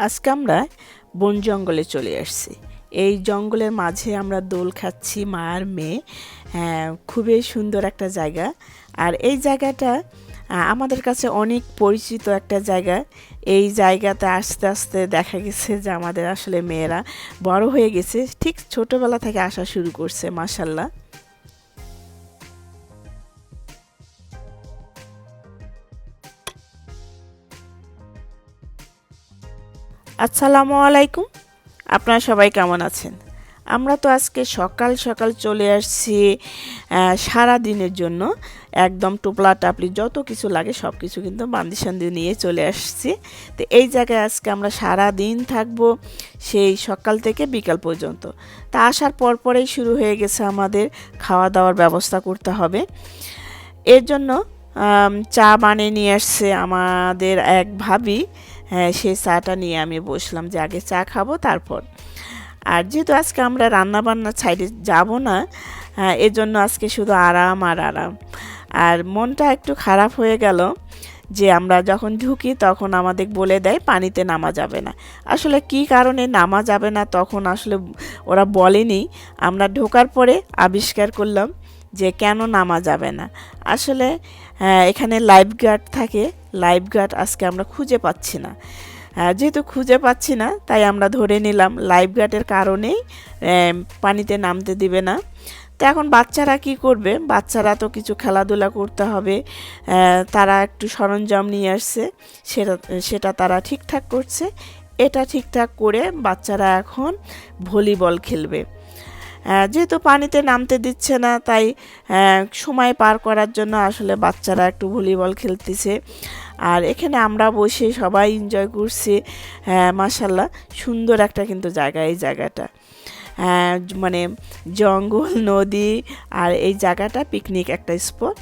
আজকে আমরা বন জঙ্গলে চলে আসছি। এই জঙ্গলের মাঝে আমরা দোল খাচ্ছি মা আর মেয়ে। হ্যাঁ, খুবই সুন্দর একটা জায়গা। আর এই জায়গাটা আমাদের কাছে অনেক পরিচিত একটা জায়গা। এই জায়গাতে আস্তে আস্তে দেখা গেছে যে আমাদের আসলে মেয়েরা বড় হয়ে গেছে। ঠিক ছোটবেলা থেকে আসা শুরু করছে মাসাল্লাহ আসসালামু আলাইকুম। আপনারা সবাই কেমন আছেন? আমরা তো আজকে সকাল সকাল চলে আসছি সারা দিনের জন্য। একদম টোপলা টাপলি যত কিছু লাগে সব কিছু কিন্তু বান্দি সান্দি নিয়ে চলে আসছি। তো এই জায়গায় আজকে আমরা সারা দিন থাকব সেই সকাল থেকে বিকাল পর্যন্ত। তা আসার পর পরেই শুরু হয়ে গেছে আমাদের খাওয়া দাওয়ার ব্যবস্থা করতে হবে। এর জন্য চা বানিয়ে নিয়ে আসছে আমাদের এক ভাবি। হ্যাঁ সেই চাটা নিয়ে আমি বসলাম যে আগে চা খাব তারপর। আর যেহেতু আজকে আমরা রান্না বান্নার সাইডে যাব না হ্যাঁ, এর জন্য আজকে শুধু আরাম আর আরাম। আর মনটা একটু খারাপ হয়ে গেল যে আমরা যখন ঢুকি তখন আমাদের বলে দেয় পানিতে নামা যাবে না। আসলে কি কারণে নামা যাবে না তখন আসলে ওরা বলেনি। আমরা ঢোকার পরে আবিষ্কার করলাম যে কেন নামা যাবে না। আসলে হ্যাঁ, এখানে লাইফ গার্ড থাকে। লাইফ গার্ড আজকে আমরা খুঁজে পাচ্ছি না। আহ, যেহেতু খুঁজে পাচ্ছি না তাই আমরা ধরে নিলাম লাইফ গার্ডের কারণেই পানিতে নামতে দিবে না। তো এখন বাচ্চারা কি করবে? বাচ্চারা তো কিছু খেলাধুলা করতে হবে। তারা একটু সরঞ্জাম নিয়ে আসছে। সেটা সেটা তারা ঠিকঠাক করছে। এটা ঠিকঠাক করে বাচ্চারা এখন ভলিবল খেলবে। যেহেতু পানিতে নামতে দিচ্ছে না, তাই সময় পার করার জন্য আসলে বাচ্চারা একটু ভলিবল খেলতেছে। আর এখানে আমরা বসে সবাই এনজয় করছি। হ্যাঁ মাসাল্লাহ সুন্দর একটা কিন্তু জায়গা এই জায়গাটা। মানে জঙ্গল নদী আর এই জায়গাটা পিকনিক একটা স্পট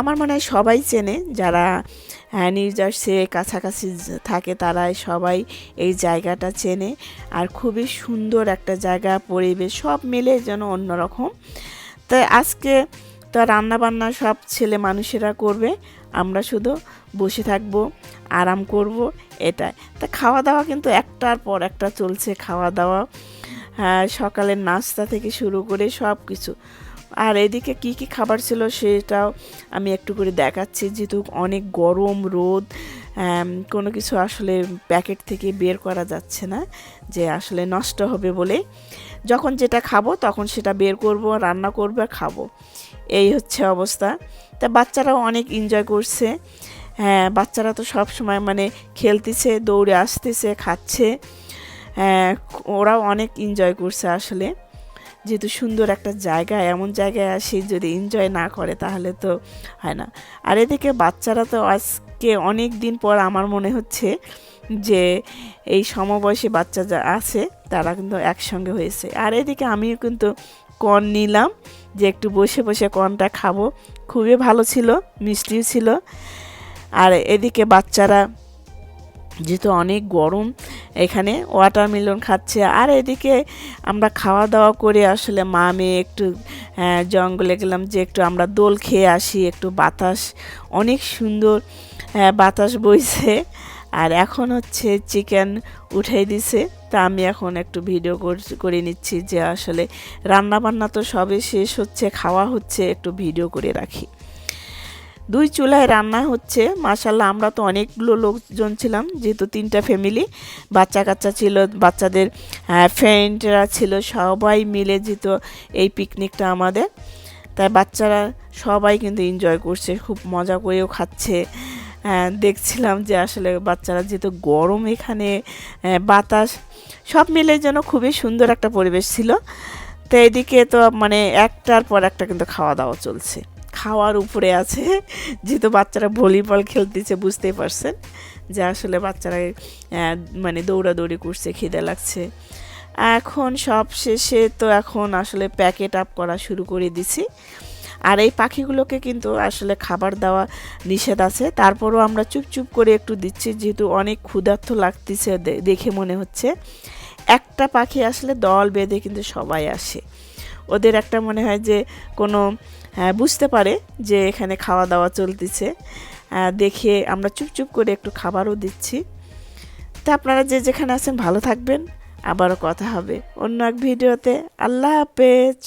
আমার মনে হয় সবাই চেনে যারা হ্যাঁ, নিউ জার্সি কাছাকাছি থাকে তারাই সবাই এই জায়গাটা চেনে। আর খুবই সুন্দর একটা জায়গা পরিবেশ সব মিলে যেন অন্যরকম। তাই আজকে তো রান্না বান্না সব ছেলে মানুষেরা করবে আমরা শুধু বসে থাকব আরাম করব এটাই। তা খাওয়া দাওয়া কিন্তু একটার পর একটা চলছে খাওয়া দাওয়া। হ্যাঁ সকালের নাস্তা থেকে শুরু করে সব কিছু আর এদিকে কি কি খাবার ছিল সেটাও আমি একটু করে দেখাচ্ছি। যেহেতু অনেক গরম, রোদ কোনো কিছু আসলে প্যাকেট থেকে বের করা যাচ্ছে না, যে আসলে নষ্ট হবে বলে। যখন যেটা খাব তখন সেটা বের করব, রান্না করব আর খাব। এই হচ্ছে অবস্থা। তা বাচ্চারাও অনেক এনজয় করছে। হ্যাঁ বাচ্চারা তো সব সময় মানে খেলতেছে, দৌড়ে আসতেছে, খাচ্ছে। হ্যাঁ ওরাও অনেক এনজয় করছে আসলে। যেহেতু সুন্দর একটা জায়গা, এমন জায়গায় আসি যদি এনজয় না করে তাহলে তো হয় না। আর এদিকে বাচ্চারা তো আজকে অনেক দিন পর আমার মনে হচ্ছে যে এই সমবয়সী বাচ্চা যা আছে তারা কিন্তু একসঙ্গে হয়েছে। আর এদিকে আমিও কিন্তু কর্ন নিলাম যে একটু বসে বসে কর্নটা খাব। খুবই ভালো ছিল, মিষ্টিও ছিল। আর এদিকে বাচ্চারা, যেহেতু অনেক গরম এখানে ওয়াটারমেলন খাচ্ছে। আর এদিকে আমরা খাওয়া দাওয়া করে আসলে মা মেয়ে একটু জঙ্গলে গেলাম যে একটু আমরা দোল খেয়ে আসি, একটু বাতাস। অনেক সুন্দর বাতাস বইছে। আর এখন হচ্ছে চিকেন উঠাই দিছে। তা আমি এখন একটু ভিডিও কর- করে নিচ্ছি যে আসলে রান্না বান্না তো সবে শেষ হচ্ছে, খাওয়া হচ্ছে, একটু ভিডিও করে রাখি। দুই চুলায় রান্না হচ্ছে। মাসাল্লাহ আমরা তো অনেকগুলো লোকজন ছিলাম যেহেতু তিনটা ফ্যামিলি বাচ্চা কাচ্চা ছিল বাচ্চাদের ফ্রেন্ডরা ছিল সবাই মিলে যেত এই পিকনিকটা আমাদের। তাই বাচ্চারা সবাই কিন্তু এনজয় করছে খুব মজা করেও খাচ্ছে। হ্যাঁ, দেখছিলাম যে আসলে বাচ্চারা যেহেতু গরম এখানে বাতাস সব মিলে যেন খুবই সুন্দর একটা পরিবেশ ছিল। তো এদিকে তো মানে একটার পর একটা কিন্তু খাওয়া দাওয়া চলছে। খাওয়ার উপরে আছে, যেহেতু বাচ্চারা ভলিবল খেলতেছে, বুঝতেই পারছেন যে আসলে বাচ্চারা মানে দৌড়াদৌড়ি করছে, খিদে লাগছে। এখন সব শেষে তো এখন আসলে প্যাকেট আপ করা শুরু করে দিছি। আর এই পাখিগুলোকে কিন্তু আসলে খাবার দেওয়া নিষেধ আছে। তারপরও আমরা চুপ চুপ করে একটু দিচ্ছি, যেহেতু অনেক ক্ষুধার্ত লাগতেছে দেখে মনে হচ্ছে। একটা পাখি আসলে দল বেঁধে কিন্তু সবাই আসে। ওদের একটা মনে হয় যে কোনো হ্যাঁ, বুঝতে পারে যে এখানে খাওয়া দাওয়া চলতেছে দেখে আমরা চুপ চুপ করে একটু খাবারও দিচ্ছি। তা আপনারা যে যেখানে আছেন ভালো থাকবেন। আবারও কথা হবে অন্য এক ভিডিওতে। আল্লাহ হাফেজ।